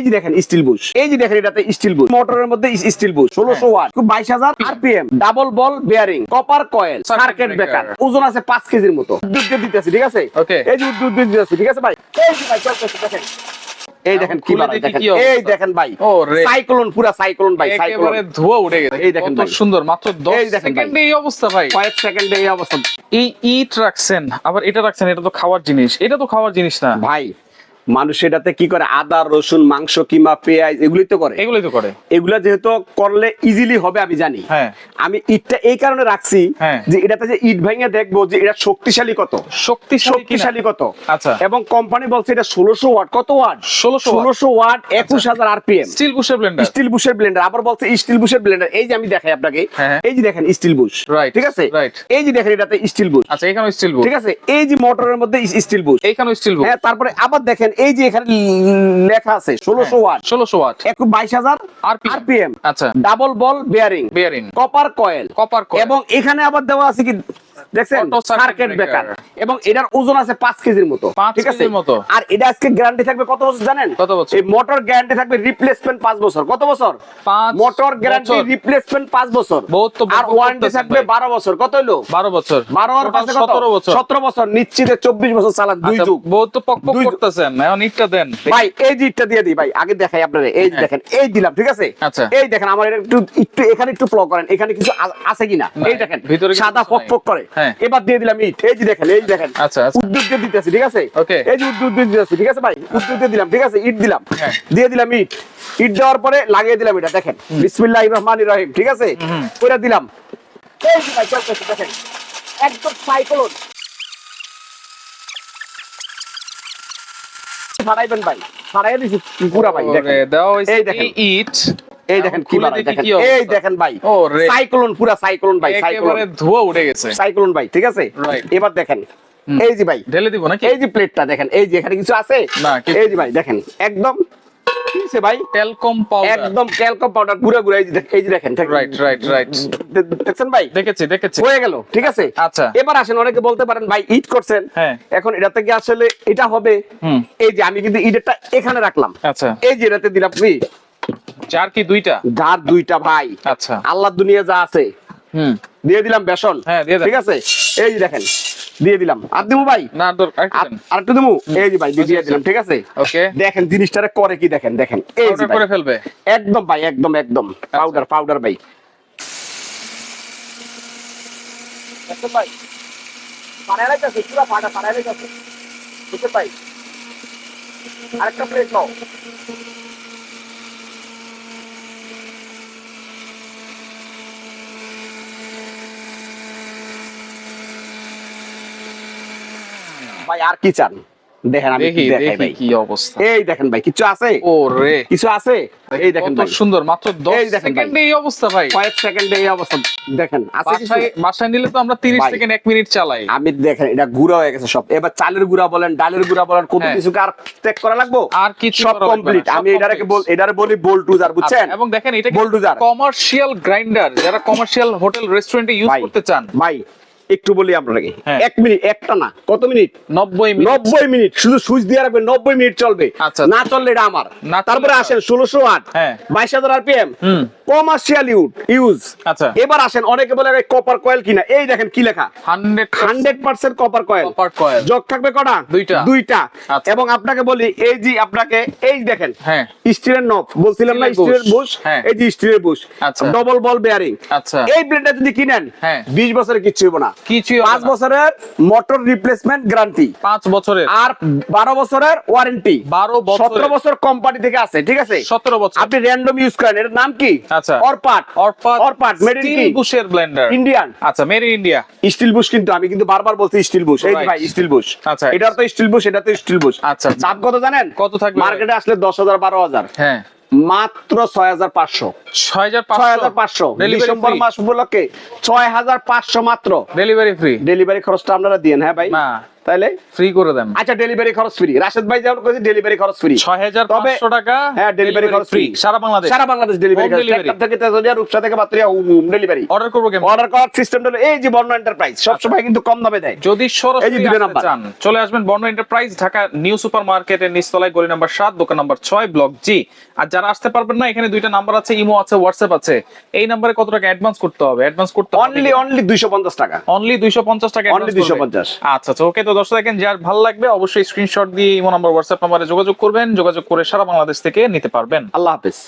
এই যে দেখেন স্টিল বুশ এই যে দেখেন এটাতে স্টিল বুশ মোটরের মধ্যে স্টিল বুশ ষোলোশো ওয়াট। বাইশ হাজার RPM double ball bearing copper coil circuit. Breaker ওজন আছে পাঁচ কেজির মতো। দিয়ে দিতেছি ঠিক আছে? এই যে দিয়ে দিতেছি ঠিক আছে ভাই? এই যে ভাই চলতেছে দেখেন। এই দেখেন কি দেখেন। এই দেখেন ভাই। সাইক্লোন পুরা সাইক্লোন ভাই সাইক্লোন ধোয়া উঠে গেছে। এই দেখেন ভাই। সুন্দর মাত্র 10 এই দেখেন সেকেন্ডে এই অবস্থা ভাই। কয়েক সেকেন্ডে এই অবস্থা। এই ইট রাখছেন আবার এটা রাখছেন এটা তো খাওয়ার জিনিস। এটা তো খাওয়ার জিনিস না। ভাই মানুষ এটাতে কি করে? আদা রসুন মাংস কিমা পেঁয়াজ এগুলি তো করে। এগুলোই তো করে। এগুলা যেহেতু করলে ইজিলি হবে আমি জানি। হ্যাঁ। আমি ইটটা এই কারণে রাখছি হ্যাঁ। যে এটাতে যে ইট ভেঙে দেখব যে এটা শক্তিশালী কত? শক্তিশালী শক্তিশালী কত? আচ্ছা। এবং কোম্পানি বলছে এটা ষোলোশো ওয়াট। কত ওয়াট? 1600 watt। ষোলোশো ওয়াট একুশ হাজার আরপিএম স্টিল বুশের ব্লেন্ডার স্টিল বুশের ব্লেন্ডার আবার বলছে স্টিল বুশের ব্লেন্ডার এই যে আমি দেখাই আপনাকে। হ্যাঁ। এই যে দেখেন স্টিল বুশ। ঠিক আছে. এই যে দেখেন এটাতে স্টিল বুশ। আচ্ছা এখানে স্টিল বুশ। ঠিক আছে? এই যে মোটরের মধ্যে স্টিল বুশ। এইখানে স্টিল বুশ। হ্যাঁ তারপরে আবার দেখেন এই যে এখানে লেখা আছে ষোলোশো ওয়াট। 1600 ওয়াট। একটু বাইশ হাজার আরপিএম আচ্ছা। Double ball bearing bearing copper coil copper coil এবং এখানে আবার দেওয়া আছে কি দেখছেন? এবং এটার ওজন আছে পাঁচ কেজির মতো। ঠিক আছে? আর এটা আজকে গ্যারান্টি থাকবে কত বছর জানেন? কত বছর? এই মোটর গ্যারান্টি থাকবে রিপ্লেসমেন্ট বছর। কত বছর? মোটর গ্যারান্টি রিপ্লেসমেন্ট বছর। আর ওয়ারেন্টি থাকবে ভাই। বারো বছর। কত হইল? 12 বছর। আর কত? বছর। সতেরো বছর। নিশ্চিতে চব্বিশ বছর চালান দুই আচ্ছা, যুগ। বহুত পক পক করতেছেন। এখন ইটটা দেন। ভাই এই যে ইটটা দিয়ে দিই ভাই। আগে দেখাই আপনারা। এই হ্যাঁ। দেখেন এই দিলাম ঠিক আছে? আচ্ছা। এই দেখেন আমার এটা একটু একটু এখানে একটু ফ্লো করেন। এখানে কিছু আছে কিনা? এই দেখেন ভিতরে সাদা পক ফক করে। এবার দিয়ে দিলাম ইট। এই যে দেখেন এই দেখেন। আচ্ছা, আচ্ছা। উদ্যোগ দিয়ে দিতেছি ঠিক আছে. এই যে উদ্যোগ দিয়ে দিতেছি ঠিক আছে ভাই? উদ্যোগ দিয়ে দিলাম ঠিক আছে? ইট দিলাম। হ্যাঁ। দিয়ে দিলাম ইট। ইট দেওয়ার পরে লাগিয়ে দিলাম এটা দেখেন। বিসমিল্লাহির রহমানির রহিম ঠিক আছে? ওটা দিলাম। এই যে ভাই চলতেছে দেখেন। একদম সাইক্লোন। ছাড়াইবেন ভাই ছাড়াই দিছি পুরা ভাই দেখেন। এই দেখেন। ইট এই দেখেন কি দেখেন। এই দেখেন ভাই। সাইক্লোন পুরা সাইক্লোন ভাই সাইক্লোন। ধোয়া উঠে গেছে। সাইক্লোন ভাই ঠিক আছে? এবার দেখেন এই যে ভাই ঢেলে দিব নাকি? এই যে প্লেটটা দেখেন এই যে এখানে কিছু আছে? না, এই যে ভাই দেখেন একদম কি হইছে ভাই? পাউডার একদম ক্যালকম পাউডার গুঁড়া গুঁড়া এই যে দেখেন রাইট রাইট রাইট দেখছেন ভাই? দেখেছি দেখেছি। হয়ে গেল ঠিক আছে? আচ্ছা। এবার আসেন অনেকে বলতে পারেন ভাই ইট করছেন। হ্যাঁ। এখন এটা থেকে আসলে এটা হবে। এই যে আমি কিন্তু ইটেরটা এখানে রাখলাম। আচ্ছা। এই যে এটাতে দিলাম কি? চার কি দুইটা? যার দুইটা ভাই। আচ্ছা। আল্লাহ দুনিয়া যা আছে। হুম। দিয়ে দিলাম বেসন। হ্যাঁ, ঠিক আছে? এই দেখেন দিয়ে দিলাম। আর দিমু ভাই? না দর- আরেকটু। দিমু? এই যে ভাই দিয়ে দিয়ে দিলাম ঠিক আছে? ওকে দেখেন জিনিসটারে করে কি দেখেন দেখেন। এই যে করে ফেলবে? একদম ভাই একদম একদম। পাউডার পাউডার ভাই। দেখছেন ভাই ফাড়ায় রাখতেছে পুরো ফাটা ফাড়ায় রাখতেছে বুঝছেন ভাই আরেকটা প্লেট নাও। ভাই আর কি চান? দেখেন আমি দেখাই ভাই। কি অবস্থা। এই দেখেন ভাই কিছু আছে? ও রে কিছু আছে? এই দেখেন কত ভাই। সুন্দর মাত্র 10 দেখেন সেকেন্ডে এই অবস্থা ভাই। সেকেন্ডে এই অবস্থা। দেখেন আছে কিছু? বাসায় নিলে তো আমরা 30 সেকেন্ড 1 মিনিট চালাই। আমি দেখেন এটা গুঁড়া হয়ে গেছে সব। এবার চালের গুঁড়া বলেন ডালের গুঁড়া বলেন কত হ্যাঁ। কিছু আর চেক করা লাগবো? আর কিছু সব কমপ্লিট আমি এটাকে বল। এটারে বলি বোল্টুজার বুঝছেন? আচ্ছা, এবং দেখেন এটা Bulldozer। কমার্শিয়াল গ্রাইন্ডার যারা কমার্শিয়াল হোটেল রেস্টুরেন্টে ইউজ করতে চান। ভাই একটু বলি আপনাকে হ্যাঁ। এক মিনিট একটা না কত মিনিট নব্বই নব্বই মিনিট শুধু সুইচ দিয়ে রাখবেন নব্বই মিনিট চলবে আচ্ছা। না চললে এটা আমার তারপরে। আসেন ষোলোশো আট হ্যাঁ। বাইশ হাজার আর আরপিএম হুম। কমার্শিয়াল ইউজ আচ্ছা। এবার আসেন অনেকে বলে কপার কয়েল কিনা এই দেখেন কি লেখা 100 হান্ড্রেড পার্সেন্ট কপার কয়েল। যোগ থাকবে কটা দুইটা। দুইটা আচ্ছা। এবং আপনাকে বলি এই যে আপনাকে এই দেখেন হ্যাঁ। স্টিলের নব বলছিলাম না স্টিলের বুশ হ্যাঁ। এই যে স্টিলের বুশ আচ্ছা। ডবল বল বেয়ারিং আচ্ছা। এই ব্লেডটা যদি কিনেন হ্যাঁ। বিশ বছরে কিচ্ছু হইব না কিছু হবে পাঁচ বছরের মোটর রিপ্লেসমেন্ট গ্যারান্টি 5 বছরের আর বারো বছরের ওয়ারেন্টি 12 বছরের। সতেরো বছর কোম্পানি থেকে আছে ঠিক আছে 17 বছর আপনি র্যান্ডম ইউজ করেন এর নাম কি আচ্ছা। Orpat. Orpat Orpat made in steel কি? বুশের ব্লেন্ডার। ইন্ডিয়ান। আচ্ছা made in India steel bush কিন্তু আমি কিন্তু বারবার বলছি স্টিল বুশ। এই ভাই স্টিল বুশ। আচ্ছা। এটা তো স্টিল বুশ এটা তো স্টিল বুশ। আচ্ছা। দাম কত জানেন? কত থাকবে? মার্কেটে আসলে দশ হাজার বারো হাজার। হ্যাঁ। মাত্র ছয় হাজার পাঁচশো। ছয় হাজার পাঁচশো? ডিসেম্বর মাস উপলক্ষে ছয় হাজার পাঁচশো মাত্র। ডেলিভারি ফ্রি ডেলিভারি খরচটা আপনারা দিয়েন হ্যাঁ ভাই? না তাইলে ফ্রি করে দেন। আচ্ছা ডেলিভারি খরচ ফ্রি রাশেদ ভাই যেমন করেছে ডেলিভারি খরচ ফ্রি ছয় হাজার তবে পাঁচশো টাকা হ্যাঁ ডেলিভারি খরচ ফ্রি সারা বাংলাদেশ। সারা বাংলাদেশ ডেলিভারি Home খরচ থেকে তেজলিয়া রূপসা থেকে হোম ডেলিভারি অর্ডার করব কেমন? অর্ডার করার সিস্টেম হলো এই যে বর্ণ এন্টারপ্রাইজ সবসময় কিন্তু কম দামে দেয়। যদি সরাসরি। চান চলে আসবেন বর্ণ এন্টারপ্রাইজ ঢাকা নিউ নিচতলায় গলি নাম্বার সাত দোকান নাম্বার ছয় ব্লক জি আর যারা আসতে পারবেন না এখানে দুইটা নাম্বার আছে ইমো আছে হোয়াটসঅ্যাপ আছে। এই নাম্বারে কত টাকা অ্যাডভান্স করতে হবে? অ্যাডভান্স করতে হবে অনলি অনলি দুইশো পঞ্চাশ টাকা। অনলি দুইশো পঞ্চাশ টাকা Only 250 আচ্ছা আচ্ছা ওকে তো দর্শক দেখেন, যার ভালো লাগবে অবশ্যই স্ক্রিনশট দিয়ে ইমো নাম্বার হোয়াটসঅ্যাপ নাম্বারে যোগাযোগ করবেন। যোগাযোগ করে সারা বাংলাদেশ থেকে নিতে পারবেন। আল্লাহ হাফেজ।